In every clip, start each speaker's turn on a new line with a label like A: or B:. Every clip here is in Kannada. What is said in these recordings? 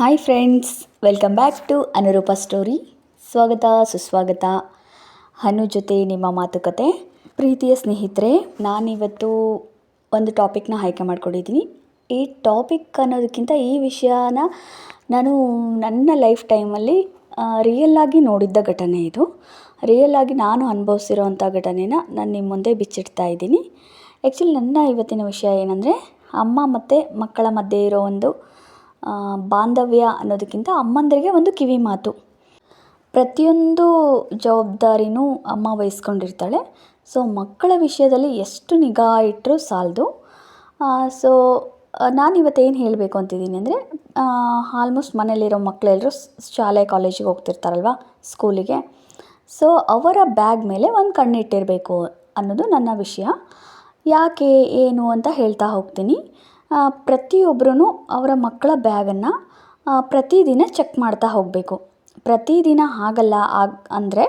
A: Hi friends welcome back to Anurupa story ಸ್ವಾಗತ ಸುಸ್ವಾಗತ ಹನು ಜೊತೆ ನಿಮ್ಮ ಮಾತುಕತೆ. ಪ್ರೀತಿಯ ಸ್ನೇಹಿತರೆ, ನಾನಿವತ್ತು ಒಂದು ಟಾಪಿಕ್ನ ಆಯ್ಕೆ ಮಾಡ್ಕೊಂಡಿದ್ದೀನಿ. ಈ ಟಾಪಿಕ್ ಅನ್ನೋದಕ್ಕಿಂತ ಈ ವಿಷಯನ ನಾನು ನನ್ನ ಲೈಫ್ ಟೈಮಲ್ಲಿ ರಿಯಲ್ ಆಗಿ ನೋಡಿದ್ದ ಘಟನೆ ಇದು. ರಿಯಲ್ ಆಗಿ ನಾನು ಅನುಭವಿಸಿರೋವಂಥ ಘಟನೆನ ನಾನು ನಿಮ್ಮ ಮುಂದೆ ಬಿಚ್ಚಿಡ್ತಾ ಇದ್ದೀನಿ. ಆ್ಯಕ್ಚುಲಿ ನನ್ನ ಇವತ್ತಿನ ವಿಷಯ ಏನಂದರೆ, ಅಮ್ಮ ಮತ್ತು ಮಕ್ಕಳ ಮಧ್ಯೆ ಇರೋ ಒಂದು ಬಾಂಧವ್ಯ ಅನ್ನೋದಕ್ಕಿಂತ ಅಮ್ಮಂದಿರಿಗೆ ಒಂದು ಕಿವಿ ಮಾತು. ಪ್ರತಿಯೊಂದು ಜವಾಬ್ದಾರಿನೂ ಅಮ್ಮ ವಹಿಸ್ಕೊಂಡಿರ್ತಾಳೆ. ಸೊ ಮಕ್ಕಳ ವಿಷಯದಲ್ಲಿ ಎಷ್ಟು ನಿಗಾ ಇಟ್ಟರೂ ಸಾಲದು. ಸೊ ನಾನಿವತ್ತು ಏನು ಹೇಳಬೇಕು ಅಂತಿದ್ದೀನಿ ಅಂದರೆ ಆಲ್ಮೋಸ್ಟ್ ಮನೇಲಿರೋ ಮಕ್ಕಳೆಲ್ಲರೂ ಶಾಲೆ ಕಾಲೇಜಿಗೆ ಹೋಗ್ತಿರ್ತಾರಲ್ವ ಸ್ಕೂಲಿಗೆ ಸೊ ಅವರ ಬ್ಯಾಗ್ ಮೇಲೆ ಒಂದು ಕಣ್ಣಿಟ್ಟಿರಬೇಕು ಅನ್ನೋದು ನನ್ನ ವಿಷಯ. ಯಾಕೆ, ಏನು ಅಂತ ಹೇಳ್ತಾ ಹೋಗ್ತೀನಿ. ಪ್ರತಿಯೊಬ್ಬರೂ ಅವರ ಮಕ್ಕಳ ಬ್ಯಾಗನ್ನು ಪ್ರತಿದಿನ ಚೆಕ್ ಮಾಡ್ತಾ ಹೋಗಬೇಕು. ಪ್ರತಿದಿನ ಆಗಲ್ಲ ಆಗ, ಅಂದರೆ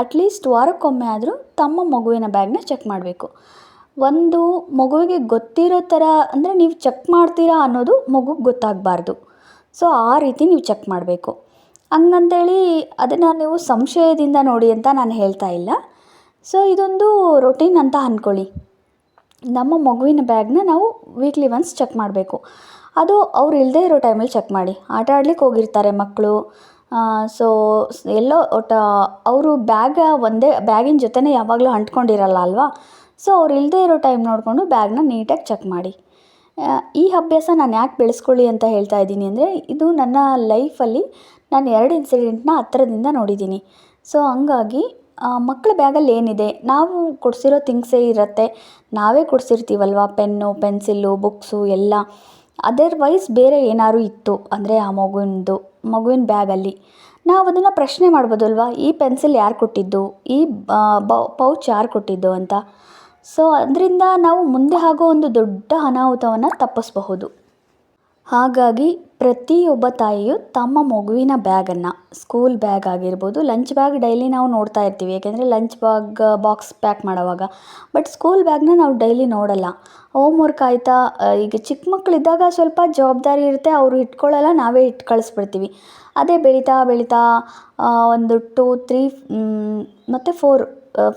A: ಅಟ್ಲೀಸ್ಟ್ ವಾರಕ್ಕೊಮ್ಮೆ ಆದರೂ ತಮ್ಮ ಮಗುವಿನ ಬ್ಯಾಗ್ನ ಚೆಕ್ ಮಾಡಬೇಕು. ಒಂದು ಮಗುವಿಗೆ ಗೊತ್ತಿರೋ ಥರ ಅಂದರೆ ನೀವು ಚೆಕ್ ಮಾಡ್ತೀರಾ ಅನ್ನೋದು ಮಗುಗೆ ಗೊತ್ತಾಗಬಾರ್ದು. ಸೊ ಆ ರೀತಿ ನೀವು ಚೆಕ್ ಮಾಡಬೇಕು. ಹಂಗಂತೇಳಿ ಅದನ್ನು ನೀವು ಸಂಶಯದಿಂದ ನೋಡಿ ಅಂತ ನಾನು ಹೇಳ್ತಾ ಇಲ್ಲ. ಸೊ ಇದೊಂದು ರೊಟೀನ್ ಅಂತ ಅಂದ್ಕೊಳ್ಳಿ ನಮ್ಮ ಮಗುವಿನ ಬ್ಯಾಗ್ನ ನಾವು ವೀಕ್ಲಿ ಒನ್ಸ್ ಚೆಕ್ ಮಾಡಬೇಕು. ಅದು ಅವ್ರು ಇಲ್ಲದೇ ಇರೋ ಟೈಮಲ್ಲಿ ಚೆಕ್ ಮಾಡಿ. ಆಟ ಆಡ್ಲಿಕ್ಕೆ ಹೋಗಿರ್ತಾರೆ ಮಕ್ಕಳು ಸೊ ಎಲ್ಲೋ ಒಟ್ಟ ಅವರು ಬ್ಯಾಗ ಒಂದೇ, ಬ್ಯಾಗಿನ ಜೊತೆನೇ ಯಾವಾಗಲೂ ಅಂಟ್ಕೊಂಡಿರಲ್ಲ ಅಲ್ವಾ? ಸೊ ಅವ್ರು ಇಲ್ಲದೇ ಇರೋ ಟೈಮ್ ನೋಡಿಕೊಂಡು ಬ್ಯಾಗ್ನ ನೀಟಾಗಿ ಚೆಕ್ ಮಾಡಿ. ಈ ಅಭ್ಯಾಸ ನಾನು ಯಾಕೆ ಬೆಳೆಸ್ಕೊಳ್ಳಿ ಅಂತ ಹೇಳ್ತಾ ಇದ್ದೀನಿ ಅಂದರೆ, ಇದು ನನ್ನ ಲೈಫಲ್ಲಿ ನಾನು ಎರಡು ಇನ್ಸಿಡೆಂಟ್ನ ಹತ್ತಿರದಿಂದ ನೋಡಿದ್ದೀನಿ. ಸೊ ಹಂಗಾಗಿ ಮಕ್ಕಳ ಬ್ಯಾಗಲ್ಲಿ ಏನಿದೆ? ನಾವು ಕೊಡಿಸಿರೋ ಥಿಂಗ್ಸೇ ಇರುತ್ತೆ. ನಾವೇ ಕೊಡಿಸಿರ್ತೀವಲ್ವ? ಪೆನ್ನು, ಪೆನ್ಸಿಲ್ಲು, ಬುಕ್ಸು ಎಲ್ಲ. ಅದರ್ವೈಸ್ ಬೇರೆ ಏನಾದ್ರು ಇತ್ತು ಅಂದರೆ ಆ ಮಗುವಿನದು ಮಗುವಿನ ಬ್ಯಾಗಲ್ಲಿ. ನಾವು ಅದನ್ನು ಪ್ರಶ್ನೆ ಮಾಡ್ಬೋದಲ್ವಾ? ಈ ಪೆನ್ಸಿಲ್ ಯಾರು ಕೊಟ್ಟಿದ್ದು? ಈ ಪೌಚ್ ಯಾರು ಕೊಟ್ಟಿದ್ದು ಅಂತ. ಸೊ, ಅದರಿಂದ ನಾವು ಮುಂದೆ ಆಗೋ ಒಂದು ದೊಡ್ಡ ಅನಾಹುತವನ್ನು ತಪ್ಪಿಸಬಹುದು. ಹಾಗಾಗಿ ಪ್ರತಿಯೊಬ್ಬ ತಾಯಿಯು ತಮ್ಮ ಮಗುವಿನ ಬ್ಯಾಗನ್ನು ಸ್ಕೂಲ್ ಬ್ಯಾಗ್ ಆಗಿರ್ಬೋದು ಲಂಚ್ ಬ್ಯಾಗ್ ಡೈಲಿ ನಾವು ನೋಡ್ತಾ ಇರ್ತೀವಿ. ಯಾಕೆಂದರೆ ಲಂಚ್ ಬ್ಯಾಗ್ ಬಾಕ್ಸ್ ಪ್ಯಾಕ್ ಮಾಡೋವಾಗ. ಬಟ್ ಸ್ಕೂಲ್ ಬ್ಯಾಗ್ನ ನಾವು ಡೈಲಿ ನೋಡಲ್ಲ. ಹೋಮ್ ವರ್ಕ್ ಆಯಿತಾ ಈಗ ಚಿಕ್ಕ ಮಕ್ಕಳಿದ್ದಾಗ ಸ್ವಲ್ಪ ಜವಾಬ್ದಾರಿ ಇರುತ್ತೆ, ಅವರು ಇಟ್ಕೊಳ್ಳಲ್ಲ, ನಾವೇ ಇಟ್ಟು ಕಳಿಸ್ಬಿಡ್ತೀವಿ. ಅದೇ ಬೆಳೀತಾ ಬೆಳೀತಾ ಒಂದು ಟೂ ತ್ರೀ ಮತ್ತು ಫೋರ್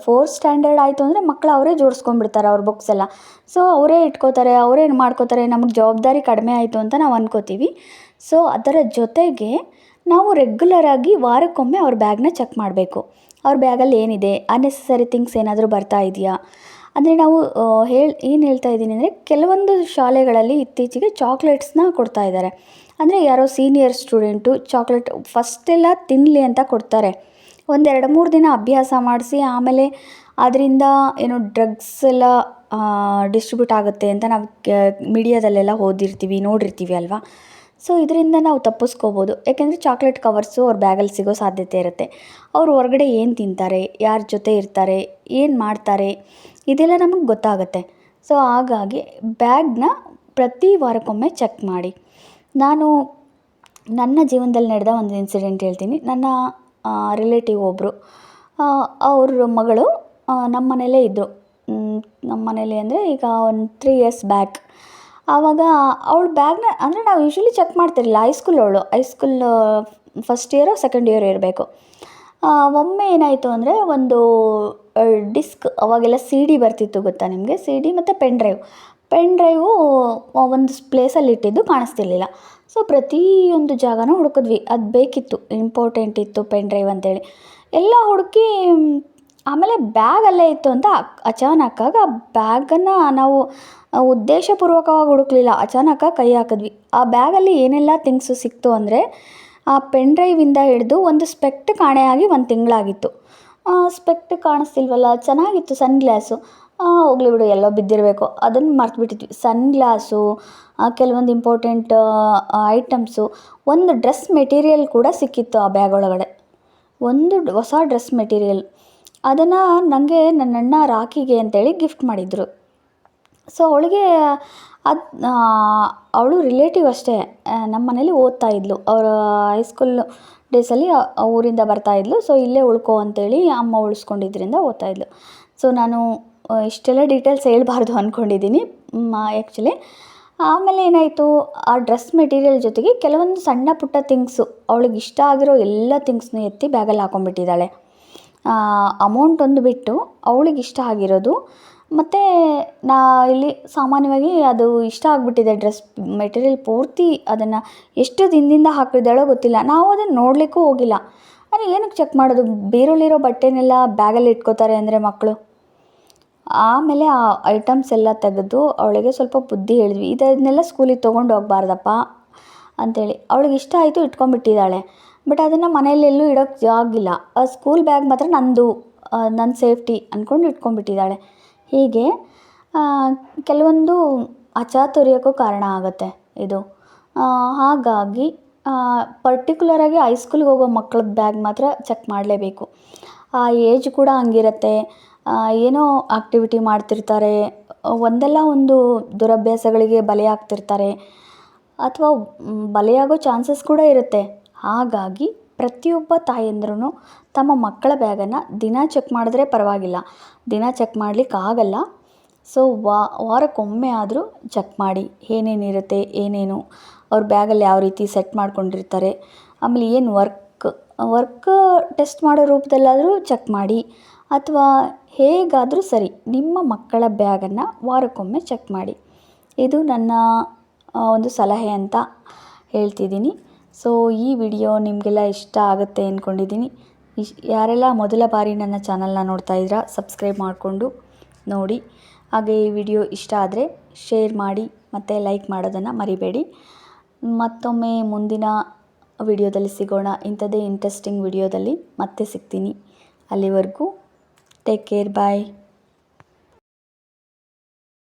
A: ಫೋರ್ ಸ್ಟ್ಯಾಂಡರ್ಡ್ ಆಯಿತು ಅಂದರೆ ಮಕ್ಕಳು ಅವರೇ ಜೋಡಿಸ್ಕೊಂಡ್ಬಿಡ್ತಾರೆ ಅವ್ರ ಬುಕ್ಸ್ ಎಲ್ಲ. ಸೊ ಅವರೇ ಇಟ್ಕೋತಾರೆ, ಅವರೇ ಮಾಡ್ಕೋತಾರೆ, ನಮಗೆ ಜವಾಬ್ದಾರಿ ಕಡಿಮೆ ಆಯಿತು ಅಂತ ನಾವು ಅಂದ್ಕೋತೀವಿ ಸೊ ಅದರ ಜೊತೆಗೆ ನಾವು ರೆಗ್ಯುಲರಾಗಿ ವಾರಕ್ಕೊಮ್ಮೆ ಅವ್ರ ಬ್ಯಾಗ್ನ ಚೆಕ್ ಮಾಡಬೇಕು. ಅವ್ರ ಬ್ಯಾಗಲ್ಲಿ ಏನಿದೆ ಅನ್ನೆಸೆಸರಿ ಥಿಂಗ್ಸ್ ಏನಾದರೂ ಬರ್ತಾ ಇದೆಯಾ? ಅಂದರೆ ನಾವು ಹೇಳಿ, ಏನು ಹೇಳ್ತಾ ಇದ್ದೀನಿ ಅಂದರೆ ಕೆಲವೊಂದು ಶಾಲೆಗಳಲ್ಲಿ ಇತ್ತೀಚೆಗೆ ಚಾಕ್ಲೇಟ್ಸ್ನ ಕೊಡ್ತಾ ಇದ್ದಾರೆ ಅಂದರೆ ಯಾರೋ ಸೀನಿಯರ್ ಸ್ಟೂಡೆಂಟು ಚಾಕ್ಲೇಟ್ ಫಸ್ಟೆಲ್ಲ ತಿನ್ನಲಿ ಅಂತ ಕೊಡ್ತಾರೆ. ಒಂದು ಎರಡು ಮೂರು ದಿನ ಅಭ್ಯಾಸ ಮಾಡಿಸಿ ಆಮೇಲೆ ಅದರಿಂದ ಏನು ಡ್ರಗ್ಸ್ ಎಲ್ಲ ಡಿಸ್ಟ್ರಿಬ್ಯೂಟ್ ಆಗುತ್ತೆ ಅಂತ ನಾವು ಮೀಡಿಯಾದಲ್ಲೆಲ್ಲ ಓದಿರ್ತೀವಿ, ನೋಡಿರ್ತೀವಿ ಅಲ್ವಾ? ಸೊ ಇದರಿಂದ ನಾವು ತಪ್ಪಿಸ್ಕೋಬೋದು. ಯಾಕೆಂದರೆ ಚಾಕ್ಲೇಟ್ ಕವರ್ಸು ಅವ್ರ ಬ್ಯಾಗಲ್ಲಿ ಸಿಗೋ ಸಾಧ್ಯತೆ ಇರುತ್ತೆ. ಅವ್ರು ಹೊರಗಡೆ ಏನು ತಿಂತಾರೆ, ಯಾರ ಜೊತೆ ಇರ್ತಾರೆ, ಏನು ಮಾಡ್ತಾರೆ, ಇದೆಲ್ಲ ನಮಗೆ ಗೊತ್ತಾಗುತ್ತೆ. ಸೊ ಹಾಗಾಗಿ ಬ್ಯಾಗ್ನ ಪ್ರತಿ ವಾರಕ್ಕೊಮ್ಮೆ ಚೆಕ್ ಮಾಡಿ. ನಾನು ನನ್ನ ಜೀವನದಲ್ಲಿ ನಡೆದ ಒಂದು ಇನ್ಸಿಡೆಂಟ್ ಹೇಳ್ತೀನಿ. ನನ್ನ ರಿಲೇಟಿವ್ ಒಬ್ಬರು ಅವ್ರ ಮಗಳು ನಮ್ಮ ಮನೆಯಲ್ಲೇ ಇದ್ದರು ನಮ್ಮ ಮನೇಲಿ ಅಂದರೆ ಈಗ ಒಂದು ತ್ರೀ ಇಯರ್ಸ್ ಬ್ಯಾಕ್ ಆವಾಗ ಅವ್ಳ ಬ್ಯಾಗ್ನ ಅಂದರೆ ನಾವು ಯೂಶ್ವಲಿ ಚೆಕ್ ಮಾಡ್ತಿರಲಿಲ್ಲ. ಹೈಸ್ಕೂಲ್ ಅವಳು. High school first year second year ಇರಬೇಕು. ಒಮ್ಮೆ ಏನಾಯಿತು ಅಂದರೆ ಒಂದು ಡಿಸ್ಕ್ ಅವಾಗೆಲ್ಲ ಸಿ ಡಿ ಬರ್ತಿತ್ತು ಗೊತ್ತಾ ನಿಮಗೆ? ಸಿ ಡಿ ಮತ್ತು ಪೆನ್ ಡ್ರೈವ್ ಪೆನ್ ಡ್ರೈವು ಒಂದು ಪ್ಲೇಸಲ್ಲಿ ಇಟ್ಟಿದ್ದು ಕಾಣಿಸ್ತಿರ್ಲಿಲ್ಲ. ಸೊ ಪ್ರತಿಯೊಂದು ಜಾಗನೂ ಹುಡುಕಿದ್ವಿ. ಅದು ಬೇಕಿತ್ತು, ಇಂಪಾರ್ಟೆಂಟ್ ಇತ್ತು ಪೆನ್ ಡ್ರೈವ್ ಅಂತೇಳಿ. ಎಲ್ಲ ಹುಡುಕಿ ಆಮೇಲೆ ಬ್ಯಾಗ್ ಅಲ್ಲೇ ಇತ್ತು ಅಂತ ಅಚಾನಕ್ಕಾಗಿ ಆ ಬ್ಯಾಗನ್ನು ನಾವು ಉದ್ದೇಶಪೂರ್ವಕವಾಗಿ ಹುಡುಕ್ಲಿಲ್ಲ. ಅಚಾನಕ್ಕಾಗಿ ಕೈ ಹಾಕಿದ್ವಿ. ಆ ಬ್ಯಾಗಲ್ಲಿ ಏನೆಲ್ಲ ಥಿಂಗ್ಸು ಸಿಕ್ತು ಅಂದರೆ, ಆ ಪೆನ್ ಡ್ರೈವಿಂದ ಹಿಡಿದು ಒಂದು ಸ್ಪೆಕ್ಟ್ ಕಾಣೆಯಾಗಿ ಒಂದು ತಿಂಗಳಾಗಿತ್ತು. ಸ್ಪೆಕ್ಟ್ ಕಾಣಿಸ್ತಿಲ್ವಲ್ಲ, ಚೆನ್ನಾಗಿತ್ತು ಸನ್ ಗ್ಲಾಸು. ಹೋಗ್ಲಿ ಬಿಡು, ಎಲ್ಲೋ ಬಿದ್ದಿರಬೇಕು. ಅದನ್ನು ಮರ್ತುಬಿಟ್ಟಿದ್ವಿ. ಸನ್ ಗ್ಲಾಸು ಕೆಲವೊಂದು ಇಂಪಾರ್ಟೆಂಟ್ ಐಟಮ್ಸು ಒಂದು ಡ್ರೆಸ್ ಮೆಟೀರಿಯಲ್ ಕೂಡ ಸಿಕ್ಕಿತ್ತು ಆ ಬ್ಯಾಗ್ ಒಳಗಡೆ. ಒಂದು ಹೊಸ ಡ್ರೆಸ್ ಮೆಟೀರಿಯಲ್. ಅದನ್ನು ನನಗೆ ನನ್ನ ಅಣ್ಣ ರಾಖಿಗೆ ಅಂತೇಳಿ ಗಿಫ್ಟ್ ಮಾಡಿದರು. ಸೊ ಅವಳಿಗೆ ಅದು ಅವಳು ರಿಲೇಟಿವ್ ಅಷ್ಟೇ. ನಮ್ಮ ಮನೇಲಿ ಓದ್ತಾ ಇದ್ಲು. ಅವರ ಹೈಸ್ಕೂಲ್ ಡೇಸಲ್ಲಿ ಊರಿಂದ ಬರ್ತಾ ಇದ್ಲು. ಸೊ ಇಲ್ಲೇ ಉಳ್ಕೋ ಅಂತೇಳಿ ಅಮ್ಮ ಉಳಿಸ್ಕೊಂಡಿದ್ರಿಂದ ಓದ್ತಾ ಇದ್ಲು. ಸೊ ನಾನು ಇಷ್ಟೆಲ್ಲ ಡೀಟೇಲ್ಸ್ ಹೇಳಬಾರ್ದು ಅಂದ್ಕೊಂಡಿದ್ದೀನಿ ಆ್ಯಕ್ಚುಲಿ ಆಮೇಲೆ ಏನಾಯಿತು, ಆ ಡ್ರೆಸ್ ಮೆಟೀರಿಯಲ್ ಜೊತೆಗೆ ಕೆಲವೊಂದು ಸಣ್ಣ ಪುಟ್ಟ ಥಿಂಗ್ಸು ಅವಳಿಗೆ ಇಷ್ಟ ಆಗಿರೋ ಎಲ್ಲ ಥಿಂಗ್ಸ್ನು ಎತ್ತಿ ಬ್ಯಾಗಲ್ಲಿ ಹಾಕೊಂಡ್ಬಿಟ್ಟಿದ್ದಾಳೆ. ಅಮೌಂಟ್ ಒಂದು ಬಿಟ್ಟು ಅವಳಿಗೆ ಇಷ್ಟ ಆಗಿರೋದು, ಮತ್ತು ನಾ ಇಲ್ಲಿ ಸಾಮಾನ್ಯವಾಗಿ ಅದು ಇಷ್ಟ ಆಗಿಬಿಟ್ಟಿದೆ ಡ್ರೆಸ್ ಮೆಟೀರಿಯಲ್ ಪೂರ್ತಿ ಅದನ್ನು ಎಷ್ಟು ದಿನದಿಂದ ಹಾಕಿದ್ದಾಳೋ ಗೊತ್ತಿಲ್ಲ. ನಾವು ಅದನ್ನು ನೋಡಲಿಕ್ಕೂ ಹೋಗಿಲ್ಲ. ಆದರೆ ಏನಕ್ಕೆ ಚೆಕ್ ಮಾಡೋದು? ಬೀರುಲಿರೋ ಬಟ್ಟೆನೆಲ್ಲ ಬ್ಯಾಗಲ್ಲಿ ಇಟ್ಕೋತಾರೆ ಅಂದರೆ ಮಕ್ಕಳು ಆಮೇಲೆ ಆ ಐಟಮ್ಸ್ ಎಲ್ಲ ತೆಗೆದು ಅವಳಿಗೆ ಸ್ವಲ್ಪ ಬುದ್ಧಿ ಹೇಳಿದ್ವಿ. ಇದನ್ನೆಲ್ಲ ಸ್ಕೂಲಿಗೆ ತೊಗೊಂಡು ಹೋಗ್ಬಾರ್ದಪ್ಪ ಅಂಥೇಳಿ ಅವಳಿಗೆ ಇಷ್ಟ ಆಯಿತು ಇಟ್ಕೊಂಡ್ಬಿಟ್ಟಿದ್ದಾಳೆ. ಬಟ್ ಅದನ್ನು ಮನೆಯಲ್ಲೆಲ್ಲೂ ಇಡೋಕ್ಕೆ ಆಗಿಲ್ಲ ಆ ಸ್ಕೂಲ್ ಬ್ಯಾಗ್ ಮಾತ್ರ ನಂದು ನನ್ನ ಸೇಫ್ಟಿ ಅಂದ್ಕೊಂಡು ಇಟ್ಕೊಂಡ್ಬಿಟ್ಟಿದ್ದಾಳೆ. ಹೀಗೆ ಕೆಲವೊಂದು ಅಚಾತುರ್ಯಕ್ಕೂ ಕಾರಣ ಆಗುತ್ತೆ ಇದು. ಹಾಗಾಗಿ ಪರ್ಟಿಕ್ಯುಲರಾಗಿ ಹೈಸ್ಕೂಲ್ಗೆ ಹೋಗೋ ಮಕ್ಕಳ ಬ್ಯಾಗ್ ಮಾತ್ರ ಚೆಕ್ ಮಾಡಲೇಬೇಕು. ಆ ಏಜ್ ಕೂಡ ಹಂಗಿರತ್ತೆ. ಏನೋ ಆಕ್ಟಿವಿಟಿ ಮಾಡ್ತಿರ್ತಾರೆ, ಒಂದಲ್ಲ ಒಂದು ದುರಭ್ಯಾಸಗಳಿಗೆ ಬಲಿಯಾಗ್ತಿರ್ತಾರೆ, ಅಥವಾ ಬಲಿಯಾಗೋ ಚಾನ್ಸಸ್ ಕೂಡ ಇರುತ್ತೆ. ಹಾಗಾಗಿ ಪ್ರತಿಯೊಬ್ಬ ತಾಯಂದ್ರೂ ತಮ್ಮ ಮಕ್ಕಳ ಬ್ಯಾಗನ್ನು ದಿನ ಚೆಕ್ ಮಾಡಿದ್ರೆ ಪರವಾಗಿಲ್ಲ. ದಿನ ಚೆಕ್ ಮಾಡ್ಲಿಕ್ಕೆ ಆಗಲ್ಲ. ಸೊ ವಾರಕ್ಕೊಮ್ಮೆ ಆದರೂ ಚೆಕ್ ಮಾಡಿ, ಏನೇನಿರುತ್ತೆ, ಏನೇನು, ಅವ್ರ ಬ್ಯಾಗಲ್ಲಿ ಯಾವ ರೀತಿ ಸೆಟ್ ಮಾಡ್ಕೊಂಡಿರ್ತಾರೆ, ಆಮೇಲೆ ಏನು ವರ್ಕ್ ವರ್ಕ್ ಟೆಸ್ಟ್ ಮಾಡೋ ರೂಪದಲ್ಲಾದರೂ ಚೆಕ್ ಮಾಡಿ. ಅಥವಾ ಹೇಗಾದರೂ ಸರಿ, ನಿಮ್ಮ ಮಕ್ಕಳ ಬ್ಯಾಗನ್ನು ವಾರಕ್ಕೊಮ್ಮೆ ಚೆಕ್ ಮಾಡಿ. ಇದು ನನ್ನ ಒಂದು ಸಲಹೆ ಅಂತ ಹೇಳ್ತಿದ್ದೀನಿ. ಸೊ ಈ ವಿಡಿಯೋ ನಿಮಗೆಲ್ಲ ಇಷ್ಟ ಆಗುತ್ತೆ ಅಂದ್ಕೊಂಡಿದ್ದೀನಿ ಇಶ್ ಯಾರೆಲ್ಲ ಮೊದಲ ಬಾರಿ ನನ್ನ ಚಾನಲ್ನ ನೋಡ್ತಾ ಇದ್ದೀರಾ ಸಬ್ಸ್ಕ್ರೈಬ್ ಮಾಡಿಕೊಂಡು ನೋಡಿ. ಹಾಗೆ ಈ ವಿಡಿಯೋ ಇಷ್ಟ ಆದರೆ ಶೇರ್ ಮಾಡಿ, ಮತ್ತು ಲೈಕ್ ಮಾಡೋದನ್ನು ಮರಿಬೇಡಿ. ಮತ್ತೊಮ್ಮೆ ಮುಂದಿನ ವಿಡಿಯೋದಲ್ಲಿ ಸಿಗೋಣ. ಇಂಥದ್ದೇ ಇಂಟ್ರೆಸ್ಟಿಂಗ್ ವಿಡಿಯೋದಲ್ಲಿ ಮತ್ತೆ ಸಿಗ್ತೀನಿ. ಅಲ್ಲಿವರೆಗೂ Take care. Bye.